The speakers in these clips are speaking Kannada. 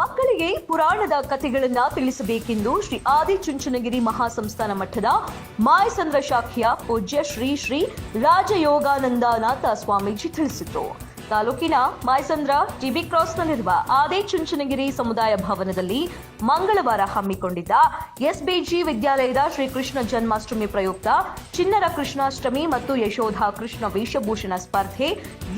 ಮಕ್ಕಳಿಗೆ ಪುರಾಣದ ಕಥೆಗಳನ್ನ ತಿಳಿಸಬೇಕೆಂದು ಶ್ರೀ ಆದಿಚುಂಚನಗಿರಿ ಮಹಾಸಂಸ್ಥಾನ ಮಠದ ಮಾಯಸಂದ್ರ ಶಾಖೆಯ ಪೂಜ್ಯ ಶ್ರೀ ಶ್ರೀ ರಾಜಯೋಗಾನಂದನಾಥ ಸ್ವಾಮೀಜಿ ತಿಳಿಸಿದರು. ತಾಲೂಕಿನ ಮಾಯಸಂದ್ರ ಟಿಬಿ ಕ್ರಾಸ್ನಲ್ಲಿರುವ ಆದಿಚುಂಚನಗಿರಿ ಸಮುದಾಯ ಭವನದಲ್ಲಿ ಮಂಗಳವಾರ ಹಮ್ಮಿಕೊಂಡಿದ್ದ ಎಸ್ಬಿಜಿ ವಿದ್ಯಾಲಯದ ಶ್ರೀಕೃಷ್ಣ ಜನ್ಮಾಷ್ಟಮಿ ಪ್ರಯುಕ್ತ ಚಿನ್ನರ ಕೃಷ್ಣಾಷ್ಟಮಿ ಮತ್ತು ಯಶೋಧ ಕೃಷ್ಣ ವೇಷಭೂಷಣ ಸ್ಪರ್ಧೆ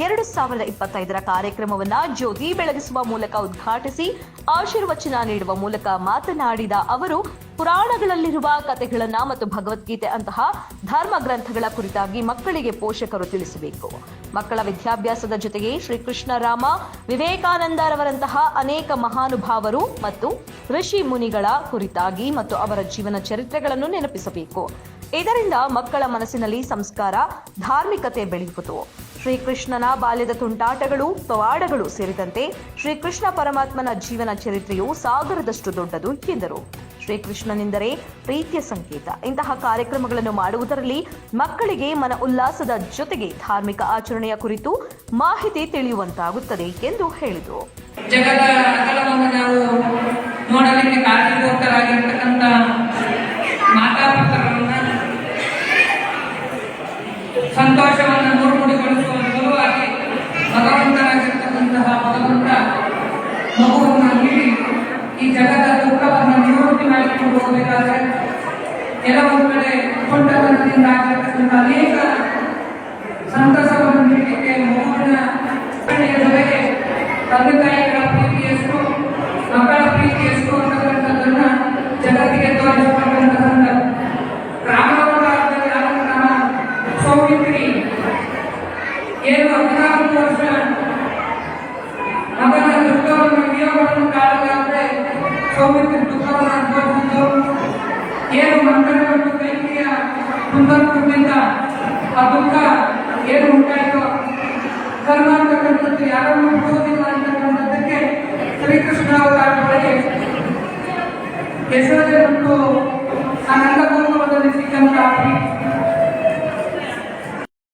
ಎರಡು ಸಾವಿರದ ಇಪ್ಪತ್ತೈದರ ಕಾರ್ಯಕ್ರಮವನ್ನು ಜ್ಯೋತಿ ಬೆಳಗಿಸುವ ಮೂಲಕ ಉದ್ಘಾಟಿಸಿ ಆಶೀರ್ವಚನ ನೀಡುವ ಮೂಲಕ ಮಾತನಾಡಿದ ಅವರು ಪುರಾಣಗಳಲ್ಲಿರುವ ಕಥೆಗಳನ್ನ ಮತ್ತು ಭಗವದ್ಗೀತೆ ಅಂತಹ ಧರ್ಮ ಗ್ರಂಥಗಳ ಕುರಿತಾಗಿ ಮಕ್ಕಳಿಗೆ ಪೋಷಕರು ತಿಳಿಸಬೇಕು. ಮಕ್ಕಳ ವಿದ್ಯಾಭ್ಯಾಸದ ಜೊತೆಗೆ ಶ್ರೀಕೃಷ್ಣ ರಾಮ ವಿವೇಕಾನಂದರವರಂತಹ ಅನೇಕ ಮಹಾನುಭಾವರು ಮತ್ತು ಋಷಿ ಮುನಿಗಳ ಕುರಿತಾಗಿ ಮತ್ತು ಅವರ ಜೀವನ ಚರಿತ್ರೆಗಳನ್ನು ನೆನಪಿಸಬೇಕು. ಇದರಿಂದ ಮಕ್ಕಳ ಮನಸ್ಸಿನಲ್ಲಿ ಸಂಸ್ಕಾರ, ಧಾರ್ಮಿಕತೆ ಬೆಳೆಯುವುದು ಶ್ರೀಕೃಷ್ಣನ ಬಾಲ್ಯದ ತುಂಟಾಟಗಳು, ಪವಾಡಗಳು ಸೇರಿದಂತೆ ಶ್ರೀಕೃಷ್ಣ ಪರಮಾತ್ಮನ ಜೀವನ ಚರಿತ್ರೆಯು ಸಾಗರದಷ್ಟು ದೊಡ್ಡದು ಎಂದರು. ಶ್ರೀಕೃಷ್ಣನೆಂದರೆ ಪ್ರೀತಿಯ ಸಂಕೇತ. ಇಂತಹ ಕಾರ್ಯಕ್ರಮಗಳನ್ನು ಮಾಡುವುದರಲ್ಲಿ ಮಕ್ಕಳಿಗೆ ಮನ ಉಲ್ಲಾಸದ ಜೊತೆಗೆ ಧಾರ್ಮಿಕ ಆಚರಣೆಯ ಕುರಿತು ಮಾಹಿತಿ ತಿಳಿಯುವಂತಾಗುತ್ತದೆ ಎಂದು ಹೇಳಿದರು. ಜಗದ ಹೋಗಬೇಕಾದ್ರೆ ಕೆಲವೊಂದು ಕಡೆ ಕೊಂಡತನದಿಂದ ಆಗಿರ್ತಕ್ಕಂಥ ಅನೇಕ ಸಂತಸವನ್ನು ನೀಡಲಿಕ್ಕೆ ಮಗುವಿನ ಜೊತೆಗೆ ತಂದೆ ತಾಯಿಗಳ ಪ್ರೀತಿ ಎಷ್ಟು, ಮಕ್ಕಳ ಪ್ರೀತಿ ಎಷ್ಟು ಅಂತಕ್ಕಂಥದ್ದನ್ನ ಜಗತ್ತಿಗೆ ತೋರಿಸಿಕೊಂಡಂತ ಸಂದರ್ಭ ರಾಮನವರಾದಲ್ಲಿ ರಾಮನ ಸೌಮಿತ್ರಿ, ಏನು ಹದಿನಾಲ್ಕು ವರ್ಷ ಮಗನ ದುಃಖವನ್ನು ವಿಯೋಗವನ್ನು ಕಾಣಲಾದ್ರೆ ಸೌಮಿತ್ರಿ ದುಃಖವನ್ನು ಏನು ಮಂಗನ ಮತ್ತು ಕೈಕಿಯ ಕುಂದರ್ಪದಿಂದ ಆ ದುಃಖ ಏನು ಉಂಟಾಯಿತು? ಅಂತಕ್ಕಂಥದ್ದು ಯಾರನ್ನು ಬಿಡುವುದಿಲ್ಲ ಅಂತಕ್ಕಂಥದ್ದಕ್ಕೆ ಶ್ರೀಕೃಷ್ಣ ಅವರ ಹೆಸರೇ ಮತ್ತು